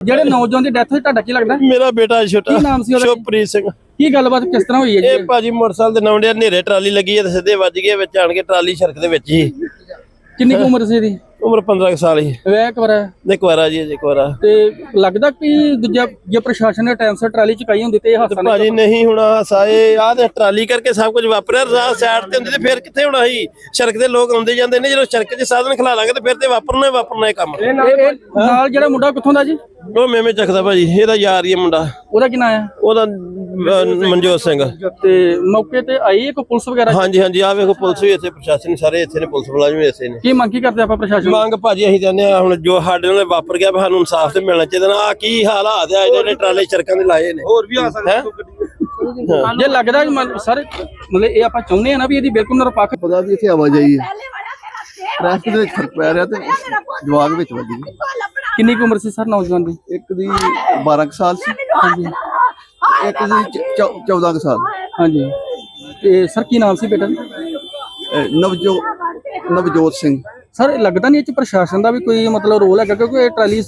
ਜਿਹੜੇ ਨੌਜਵਾਨ ਦੀ ਡੈਥ ਹੋਈ ਤੁਹਾਡਾ ਕੀ ਲੱਗਦਾ? ਮੇਰਾ ਬੇਟਾ ਛੋਟਾ। ਕੀ ਨਾਮ ਸੀ ਉਹਦਾ? ਸ਼ੁਭਪ੍ਰੀਤ ਸਿੰਘ। ਕੀ ਗੱਲਬਾਤ ਕਿਸ ਤਰ੍ਹਾਂ ਹੋਈ ਹੈ ਇਹ ਜੀ ਭਾਜੀ ਮੋਟਰਸਾਈਕਲ ਦੇ ਨੌਂਡੇ ਹਨੇਰੇ ਟਰਾਲੀ ਲੱਗੀ ਹੈ ਤੇ ਸਿੱਧੇ ਵੱਜ ਗਏ ਵਿੱਚ ਆਣ ਕੇ ਟਰਾਲੀ ਸੜਕ ਦੇ ਵਿੱਚ ਹੀ ਕਿੰਨੀ ਕੁ ਉਮਰ ਸੀ ਇਹਦੀ? ਉਮਰ 15 ਕੁ ਸਾਲ ਹੀ। ਵਿਆਹ ਕਰਾ ਇੱਕ ਵਾਰਾ ਜੀ ਇੱਕ ਵਾਰਾ ਤੇ ਲੱਗਦਾ ਕਿ ਦੂਜਾ ਜੇ ਪ੍ਰਸ਼ਾਸਨ ਨੇ ਟਾਈਮ ਸਿਰ ਟਰਾਲੀ ਚੁਕਾਈ ਹੁੰਦੀ ਤੇ ਇਹ ਹਾਦਸਾ ਨਾ ਭਾਜੀ ਨਹੀਂ ਹੋਣਾ ਸਾਏ ਆਹ ਤੇ ਟਰਾਲੀ ਕਰਕੇ ਸਭ ਕੁਝ ਵਾਪਰਿਆ ਰਾਹ ਸਾਈਡ ਤੇ ਹੁੰਦੀ ਤੇ ਫਿਰ ਕਿੱਥੇ ਹੋਣਾ ਸੀ? ਸੜਕ ਦੇ ਲੋਕ ਆਉਂਦੇ ਜਾਂਦੇ ਨੇ ਜਦੋਂ ਸੜਕ 'ਚ ਸਾਧਨ ਖਲਾ ਲਾਂਗੇ ਤੇ ਫਿਰ ਤੇ ਵਾਪਰਨਾ ਹੀ ਵਾਪਰਨਾ ਇਹ ਕੰਮ। ਇਹ- ਇਹ ਨਾਲ ਜਿਹੜਾ ਮੁੰਡਾ ਕਿੱਥੋਂ ਦਾ ਜੀ? ਉਹ ਮੇਵੇਂ ਚੱਕਦਾ ਭਾਜੀ ਇਹਦਾ ਯਾਰ ਹੀ ਹੈ ਮੁੰਡਾ। ਉਹਦਾ ਕੀ ਨਾਂ ਹੈ? ਉਹਦਾ ਅਹ, ਮਨਜੋਤ ਸਿੰਘ ਤੇ ਮੌਕੇ ਤੇ ਆਈ ਇੱਕ ਪੁਲਿਸ ਵਗੈਰਾ? ਹਾਂਜੀ ਹਾਂਜੀ ਆ ਵੇਖੋ ਪੁਲਿਸ ਵੀ ਇੱਥੇ ਪ੍ਰਸ਼ਾਸਨ ਸਾਰੇ ਇੱਥੇ ਨੇ ਪੁਲਿਸ ਮੁਲਾਜ਼ਮ ਵੀ ਇੱਥੇ ਨੇ। ਕੀ ਮੰਗ ਕੀ ਕਰਦੇ ਆਪਾਂ ਪ੍ਰਸ਼ਾਸਨ? ਮੰਗ ਭਾਜੀ ਅਸੀਂ ਜਾਂਦੇ ਆ ਹੁਣ ਜੋ ਸਾਡੇ ਨਾਲ ਵਾਪਰ ਗਿਆ ਵੀ ਸਾਨੂੰ ਇਨਸਾਫ ਤੇ ਮਿਲਣਾ ਚਾਹੀਦਾ ਨਾ। ਆ ਕੀ ਹਾਲਾਤ ਆ ਜਿਹੜੇ ਟਰਾਲੇ ਚਰਕਾਂ ਦੇ ਲਾਏ ਨੇ। ਹੋਰ ਵੀ ਆ ਸਕਦੇ ਜੇ ਲੱਗਦਾ ਕਿ ਮਨ- ਸਰ ਮਤਲਬ ਇਹ ਆਪਾਂ ਚਾਹੁੰਦੇ ਆ ਨਾ ਵੀ ਇਹਦੀ ਬਿਲਕੁਲ ਨਿਰਪੱਖ ਪਤਾ ਵੀ ਇੱਥੇ ਆਵਾਜਾਈ ਹੈ। ਟ੍ਰੈਫਿਕ ਦੇ ਵਿੱਚ ਫ਼ਰਕ ਪੈ ਰਿਹਾ ਤੇ ਜਵਾਗ ਵਿੱਚ ਵੱਜ ਗਈ ਕਿੰਨੀ ਕੁ ਉਮਰ ਸੀ ਸਰ ਨੌਜਵਾਨ ਦੀ? ਇੱਕ ਦੀ 12 ਕੁ ਸਾਲ ਸੀ। ਇੱਕ ਦੀ 14 ਕੁ। ਸਾਲ। ਹਾਂਜੀ। ਤੇ ਸਰ ਕੀ ਨਾਮ ਸੀ ਬੇਟਾ ਨਵਜੋ ਨਵਜੋਤ ਸਿੰਘ। ਸਰ ਲੱਗਦਾ ਨਹੀਂ ਇਹ ਚ ਪ੍ਰਸ਼ਾਸਨ ਦਾ ਵੀ ਕੋਈ ਮਤਲਬ ਰੋਲ ਹੈਗਾ ਕਿਉਂਕਿ ਇਹ ਟਰਾਲੀ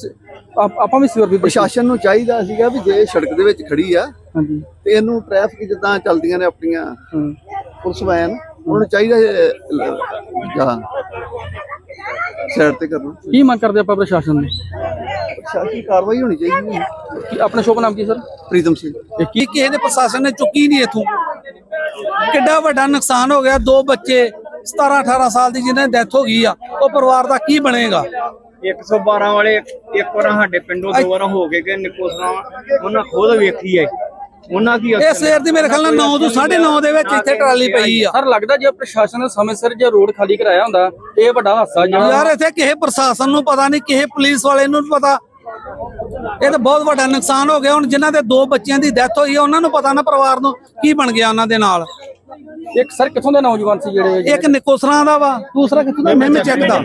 ਆਪ- ਵੀ ਸਿਰ ਵੀ। ਪ੍ਰਸ਼ਾਸਨ ਨੂੰ ਚਾਹੀਦਾ ਸੀਗਾ ਵੀ ਜੇ ਸੜਕ ਦੇ ਵਿੱਚ ਖੜੀ ਆ ਹਾਂਜੀ। ਤੇ ਇਹਨੂੰ ਟ੍ਰੈਫਿਕ ਜਿੱਦਾਂ ਚੱਲਦੀਆਂ ਨੇ ਆਪਣੀਆਂ। ਪੁਲਿਸ ਵੈਨ ਉਹਨਾਂ ਨੂੰ ਚਾਹੀਦਾ ਜਾਂ ਸਾਈਡ ਤੇ ਕਰਨਾ। ਕੀ ਮੰਗ ਕਰਦੇ ਆਪਾਂ ਪ੍ਰਸ਼ਾਸਨ ਨੂੰ? ਪ੍ਰਸ਼ਾਸਨੀ ਕਾਰਵਾਈ ਹੋਣੀ ਚਾਹੀਦੀ ਹੈ। ਕੀ ਆਪਣਾ ਸ਼ੁਭ ਨਾਮ ਕੀ ਸਰ? ਪ੍ਰੀਤਮ ਸਿੰਘ। ਇਹ ਕੀ ਕੀ ਕਿਸੇ ਦੇ ਪ੍ਰਸ਼ਾਸਨ ਨੇ ਚੁੱਕੀ ਨਹੀਂ ਇਥੋਂ? ਕਿੱਡਾ ਵੱਡਾ ਨੁਕਸਾਨ ਹੋ ਗਿਆ ਦੋ ਬੱਚੇ 17 18 ਸਾਲ ਦੀ ਜਿਹਨਾਂ ਦੀ ਡੈਥ ਹੋ ਗਈ ਆ ਉਹ ਪਰਿਵਾਰ ਦਾ ਕੀ ਬਣੇਗਾ? 112 ਵਾਲੇ ਇੱਕ ਵਾਰ ਸਾਡੇ ਪਿੰਡੋਂ ਦੋ ਵਾਰ ਹੋ ਗਏ ਕਿ ਨਿਕੋਸਰਾ ਉਹਨਾਂ ਖੁਦ ਵੇਖੀ ਹੈ। ਉਹਨਾਂ ਕੀ ਇਹ ਸਵੇਰ ਦੀ ਮੇਰੇ ਖਿਆਲ ਨਾਲ 9 ਤੋਂ 9:30 ਦੇ ਵਿੱਚ ਇੱਥੇ ਟਰਾਲੀ ਪਈ ਆ। ਸਰ ਲੱਗਦਾ ਜੇ ਪ੍ਰਸ਼ਾਸਨ ਨੇ ਸਮੇਂ ਸਿਰ ਜੇ ਰੋਡ ਖਾਲੀ ਕਰਾਇਆ ਹੁੰਦਾ ਇਹ ਵੱਡਾ ਹਾਦਸਾ ਜਿਹੜਾ ਯਾਰ ਇੱਥੇ ਕਿਸੇ ਪ੍ਰਸ਼ਾਸਨ ਨੂੰ ਪਤਾ ਨਹੀਂ ਕਿਸੇ ਪੁਲਿਸ ਵਾਲੇ ਨੂੰ ਪਤਾ। ਇਹ ਤਾਂ ਬਹੁਤ ਵੱਡਾ ਨੁਕਸਾਨ ਹੋ ਗਿਆ। ਹੁਣ ਜਿਨ੍ਹਾਂ ਦੇ ਦੋ ਬੱਚਿਆਂ ਦੀ ਡੈਥ ਹੋਈ ਆ ਉਹਨਾਂ ਨੂੰ ਪਤਾ ਨਾ ਪਰਿਵਾਰ ਨੂੰ ਕੀ ਬਣ ਗਿਆ ਉਹਨਾਂ ਦੇ ਨਾਲ। ਇੱਕ ਸਰ ਕਿੱਥੋਂ ਦੇ ਨੌਜਵਾਨ ਸੀ ਜਿਹੜੇ ਇੱਕ ਨਿਕੋਸਰਾਂ ਦਾ ਵਾ ਦੂਸਰਾ ਕਿੱਥੋਂ ਦਾ? ਮੈਂ ਚੈੱਕ ਦਾ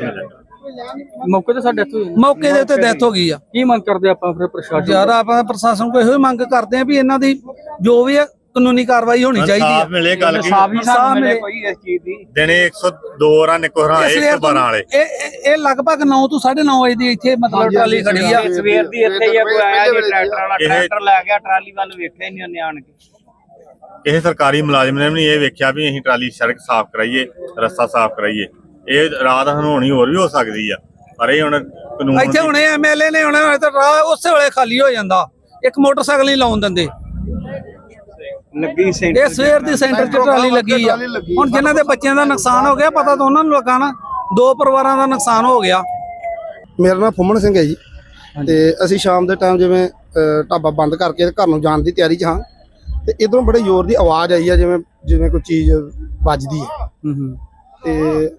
ਮੌਕੇ ਤੇ ਸਾਡੇ ਇੱਥੇ ਮੌਕੇ ਦੇ ਉੱਤੇ ਡੈਥ ਹੋ ਗਈ ਆ। ਕੀ ਮੰਗ ਕਰਦੇ ਆਪਾਂ ਫਿਰ ਪ੍ਰਸ਼ਾਸਨ ਯਾਰ ਆਪਾਂ ਪ੍ਰਸ਼ਾਸਨ ਕੋਲ ਇਹੋ ਹੀ ਮੰਗ ਕਰਦੇ ਆ ਵੀ ਇਹਨਾਂ ਦੀ ਜੋ ਵੀ ਹੈ ਕਾਨੂੰਨੀ ਕਾਰਵਾਈ ਹੋਣੀ ਚਾਹੀਦੀ ਹੈ ਮਿਲੇ ਗੱਲ ਕੀ? ਸਾਫ਼ ਹੀ ਸਾਫ਼ ਸਾਨੂੰ ਮਿਲੇ ਮਿਲੇ। ਕੋਈ ਇਸ ਚੀਜ਼ ਦੀ। ਦਿਨੇ 102 ਰਾਂ ਨਿਕੋਰਾਂ ਇਸ ਵੇਲੇ 112 ਵਾਲੇ। ਇਹ ਇਹ- ਇਹ ਲਗਭਗ 9 ਤੋਂ 9:30 ਵਜੇ ਦੀ ਇੱਥੇ ਮਤਲਬ ਟਰਾਲੀ ਖੜੀ ਆ। ਸਵੇਰ ਦੀ ਇੱਥੇ ਹੀ ਆ, ਕੋਈ ਆਇਆ ਜੀ ਟਰੈਕਟਰ ਵਾਲਾ ਇਹ- ਟਰੈਕਟਰ ਲੈ ਗਿਆ ਟਰਾਲੀ ਵੱਲ ਵੇਖਿਆ ਹੀ ਨਹੀਂ ਉਹਨੇ ਆਣ ਕੇ। ਕਿਸੇ ਸਰਕਾਰੀ ਮੁਲਾਜ਼ਮ ਨੇ ਵੀ ਨਹੀਂ ਇਹ ਵੇਖਿਆ ਵੀ ਅਸੀਂ ਟਰਾਲੀ ਸੜਕ ਸਾਫ਼ ਕਰਾਈਏ ਰਸਤਾ ਸਾਫ਼ ਕਰਾਈਏ। ਇਹ ਰਾਤ ਹਨੋਣੀ ਹੋਰ ਵੀ ਹੋ ਸਕਦੀ ਆ। ਪਰ ਇਹ ਹੁਣ ਕਾਨੂੰਨ ਇੱਥੇ ਹੁਣੇ ਐਮਐਲਏ ਨੇ ਹੁਣੇ ਤਾਂ ਰਾਹ ਉਸੇ ਵੇਲੇ ਖਾਲੀ ਹੋ ਜਾਂਦਾ। ਇੱਕ ਮੋਟਰਸਾਈਕਲ ਨਹੀਂ ਲਾਉਣ ਦਿੰਦੇ। ਲੱਗੀ ਇਹ ਸਵੇਰ ਦੀ ਸੈਂਟਰ 'ਚ ਟਰਾਲੀ ਲੱਗੀ ਆ। ਹੁਣ ਜਿਨ੍ਹਾਂ ਦੇ ਬੱਚਿਆਂ ਦਾ ਨੁਕਸਾਨ ਹੋ ਗਿਆ ਪਤਾ ਤਾਂ ਉਹਨਾਂ ਨੂੰ ਲੱਗਾ ਨਾ। ਦੋ ਪਰਿਵਾਰਾਂ ਦਾ ਨੁਕਸਾਨ ਹੋ ਗਿਆ। ਮੇਰਾ ਨਾਮ ਫੁੰਮਣ ਸਿੰਘ ਹੈ ਜੀ। ਤੇ ਅਸੀਂ ਸ਼ਾਮ ਦੇ ਟਾਈਮ ਜਿਵੇਂ ਢਾਬਾ ਬੰਦ ਕਰਕੇ ਘਰ ਨੂੰ ਜਾਣ ਦੀ ਤਿਆਰੀ 'ਚ ਹਾਂ। ਤੇ ਇਧਰੋਂ ਬੜੇ ਜ਼ੋਰ ਦੀ ਆਵਾਜ਼ ਆਈ ਆ ਜਿਵੇਂ ਜਿਵੇਂ ਕੋਈ ਚੀਜ਼ ਵੱਜਦੀ ਹੂੰ। ਤੇ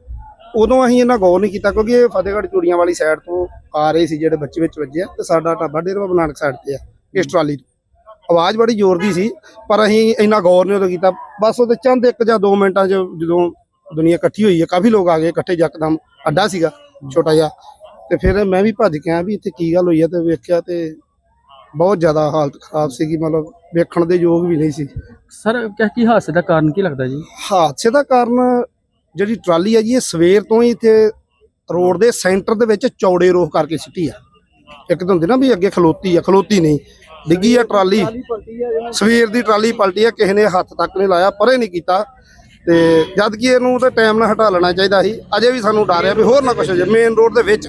ਉਦੋਂ ਅਸੀਂ ਇਹਨਾਂ ਗੌਰ ਨਹੀਂ ਕੀਤਾ ਕਿਉਂਕਿ ਇਹ ਫਤਿਹਗੜ੍ਹ ਚੂੜੀਆਂ ਵਾਲੀ ਸਾਈਡ ਤੋਂ ਆ ਰਹੇ ਸੀ ਜਿਹੜੇ ਬੱਚੇ ਵਿੱਚ ਵੱਜੇ ਆ ਤੇ ਸਾਡਾ ਢਾਬਾ ਡੇਰਾ ਬਾਬਾ ਨਾਨਕ ਸਾਈਡ ਤੇ ਆ ਇਸ ਟਰਾਲੀ ਤੋਂ। ਆਵਾਜ਼ ਬੜੀ ਜ਼ੋਰ ਦੀ ਸੀ ਪਰ ਅਸੀਂ ਇੰਨਾ ਗੌਰ ਨਹੀਂ ਉਦੋਂ ਕੀਤਾ। ਬਸ ਉਹਦੇ ਚੰਦ ਇੱਕ ਜਾਂ 2 ਮਿੰਟਾਂ 'ਚ ਜਦੋਂ ਦੁਨੀਆ ਇਕੱਠੀ ਹੋਈ ਹੈ ਕਾਫੀ ਲੋਕ ਆ ਗਏ ਇਕੱਠੇ ਯਕਦਮ ਅੱਡਾ ਸੀਗਾ ਛੋਟਾ ਜਿਹਾ। ਤੇ ਫਿਰ ਮੈਂ ਵੀ ਭੱਜ ਕੇ ਆਇਆ ਵੀ ਇੱਥੇ ਕੀ ਗੱਲ ਹੋਈ ਹੈ ਤੇ ਵੇਖਿਆ ਤੇ ਬਹੁਤ ਜ਼ਿਆਦਾ ਹਾਲਤ ਖਰਾਬ ਸੀਗੀ ਮਤਲਬ ਵੇਖਣ ਦੇ ਯੋਗ ਵੀ ਨਹੀਂ ਸੀ। ਸਰ ਕਿਆ ਕੀ ਹਾਦਸੇ ਦਾ ਕਾਰਨ ਕੀ ਲੱਗਦਾ ਜੀ? ਹਾਦਸੇ ਦਾ ਕਾਰਨ ਜਿਹੜੀ ਟਰਾਲੀ ਹੈ ਜੀ ਇਹ ਸਵੇਰ ਤੋਂ ਹੀ ਇੱਥੇ ਰੋਡ ਦੇ ਸੈਂਟਰ ਦੇ ਵਿੱਚ ਚੌੜੇ ਰੋਹ ਕਰਕੇ ਸਿੱਟੀ ਆ। ਇੱਕ ਤਾਂ ਹੁੰਦੀ ਨਾ ਵੀ ਅੱਗੇ ਖਲੋਤੀ ਆ, ਖਲੋਤੀ ਨਹੀਂ। ਡਿੱਗੀ ਆ ਟਰਾਲੀ। ਸਵੇਰ ਦੀ ਟਰਾਲੀ ਪਲਟੀ ਆ, ਕਿਸੇ ਨੇ ਹੱਥ ਤੱਕ ਨਹੀਂ ਲਾਇਆ, ਪਰੇ ਨਹੀਂ ਕੀਤਾ। ਤੇ ਜਦ ਕਿ ਇਹਨੂੰ ਤਾਂ ਟਾਈਮ ਨਾਲ ਹਟਾ ਲੈਣਾ ਚਾਹੀਦਾ ਸੀ। ਅਜੇ ਵੀ ਸਾਨੂੰ ਡਰ ਆ ਵੀ ਹੋਰ ਨਾ ਕੁਛ ਹੋ ਮੇਨ ਰੋਡ ਦੇ ਵਿੱਚ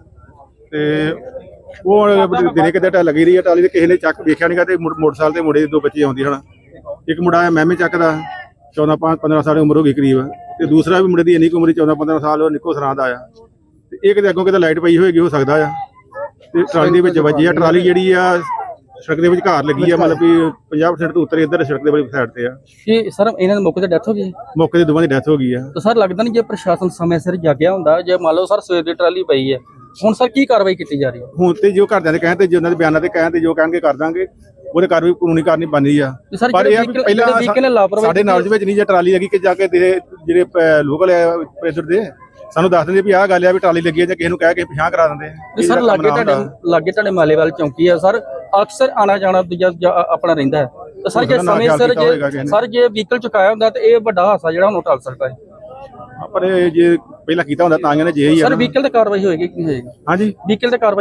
ਤੇ ਉਹ ਦਿਨੇ ਕਿਤੇ ਟਾ ਲੱਗੀ ਰਹੀ ਆ ਟਰਾਲੀ ਤੇ ਕਿਸੇ ਨੇ ਚੱਕ ਵੇਖਿਆ ਨਹੀਂਗਾ ਤੇ ਮੁੜ- ਮੋਟਰਸਾਈਕਲ ਤੇ ਮੁੰਡੇ ਦੇ ਦੋ ਬੱਚੇ ਆਉਂਦੀ ਹਨ। ਇੱਕ ਮੁੰਡਾ ਆ ਮਹਿਮੇ ਚੱਕ ਦਾ 14 15 ਸਾਲ ਦੀ ਉਮਰ ਹੋ ਗਈ ਕਰੀਬ। ਤੇ ਦੂਸਰਾ ਵੀ ਮੁੰਡੇ ਦੀ ਇੰਨੀ ਕੁ ਉਮਰ 14 15 ਸਾਲ ਉਹ ਨਿੱਕੋ ਸਰਾਂ ਦਾ ਆ ਤੇ ਇਹ ਕਿਤੇ ਅੱਗੋਂ ਕਿਤੇ ਲਾਈਟ ਪਈ ਹੋਏਗੀ ਹੋ ਸਕਦਾ ਆ। ਤੇ ਟਰਾਲੀ ਦੇ ਵਿੱਚ ਵੱਜੀ ਆ ਟਰਾਲੀ ਜਿਹੜੀ ਆ ਸੜਕ ਦੇ ਵਿੱਚ ਘਾਰ ਲੱਗੀ ਆ ਮਤਲਬ ਵੀ 50% ਤੋਂ ਉੱਤਰ ਇੱਧਰ ਸੜਕ ਦੇ ਵਾਲੀ ਸਾਈਡ ਤੇ ਆ। ਕਿ ਸਰ ਇਹਨਾਂ ਦੇ ਮੌਕੇ ਤੇ ਡੈਥ ਹੋ ਗਈ? ਮੌਕੇ ਤੇ ਦੋਵਾਂ ਦੀ ਡੈਥ ਹੋ ਗਈ ਆ। ਤਾਂ ਸਰ ਲੱਗਦਾ ਨਹੀਂ ਜੇ ਪ੍ਰਸ਼ਾਸਨ ਸਮੇਂ ਸਿਰ ਜਾਗਿਆ ਹੁੰਦਾ ਜੇ ਮੰਨ ਲਓ ਸਰ ਸਵੇਰ ਦੀ ਟਰਾਲੀ ਪਈ ਹੈ ਹੁਣ ਸਰ ਕੀ ਕਾਰਵਾਈ ਕੀਤੀ ਜਾ ਰਹੀ ਹੈ ਹੁਣ ਤੇ ਜੋ ਘਰਦਿਆਂ ਦੇ ਕਹਿਣ ਤੇ ਜੋ ਉਹਨਾਂ ਦੇ ਬਿਆਨਾਂ ਤੇ ਕਹਿਣ ਤੇ ਜੋ ਕਹਿਣਗੇ ਕਰ ਦਾਂਗੇ ਉਹਦੇ ਕਾਰਵਾਈ ਕਾਨੂੰਨੀ ਕਰਨੀ ਬਣਦੀ ਆ ਤੇ ਸਰ ਪਰ ਇਹ ਆ ਵੀ ਪਹਿਲਾਂ ਸਾਡੇ ਨਾਲ ਦੇ ਵਿੱਚ ਨਹੀਂ ਜੇ ਟਰਾਲੀ ਲੱਗੀ ਕਿ ਜਾ ਕੇ ਜਿਹੜੇ ਲੋਕਲ ਪ੍ਰੈਸ਼ਰ ਦੇ ਸਾਨੂੰ ਦੱਸ ਦਿੰਦੇ ਵੀ ਆਹ ਗੱਲ ਆ ਵੀ ਟਰਾਲੀ ਲੱਗੀ ਆ ਜਾਂ ਕਿਸੇ ਨੂੰ ਕਹਿ ਕੇ ਪਿਛਾਂ ਕਰਾ ਦਿੰਦੇ ਆ। ਸਰ ਲਾਗੇ ਤੁਹਾਡੇ। ਲਾਗੇ ਤੁਹਾਡੇ ਮਾਲੇਵਾਲ ਚੌਂਕੀ ਹੈ ਸਰ ਅਕਸਰ ਆਣਾ ਜਾਣਾ ਆਪਣਾ ਰਹਿੰਦਾ ਹੈ ਤਾਂ ਸਰ ਜੇ ਸਮੇਂ ਸਿਰ ਜੇ। ਸਰ ਜੇ ਵਹੀਕਲ ਚੁਕਾਇਆ ਹੁੰਦਾ ਤਾਂ ਇਹ ਵੱਡਾ ਹਾਦਸਾ ਜਿਹੜਾ ਹੁਣ ਟਲ ਸਕਦਾ ਹੈ ਪਰ ਇਹ ਜੇ ਪਹਿਲਾਂ ਕੀਤਾ ਹੁੰਦਾ ਤਾਂ ਇਹਨੇ ਜੇ ਹੀ ਆ ਸਰ ਨਾ। ਵਹੀਕਲ ਤੇ ਕਾਰਵਾਈ ਹੋਏਗੀ ਕਿ ਹੋਏਗੀ ਹਾਂਜੀ ਵਹੀਕਲ ਤੇ ਕਾਰਵਾਈ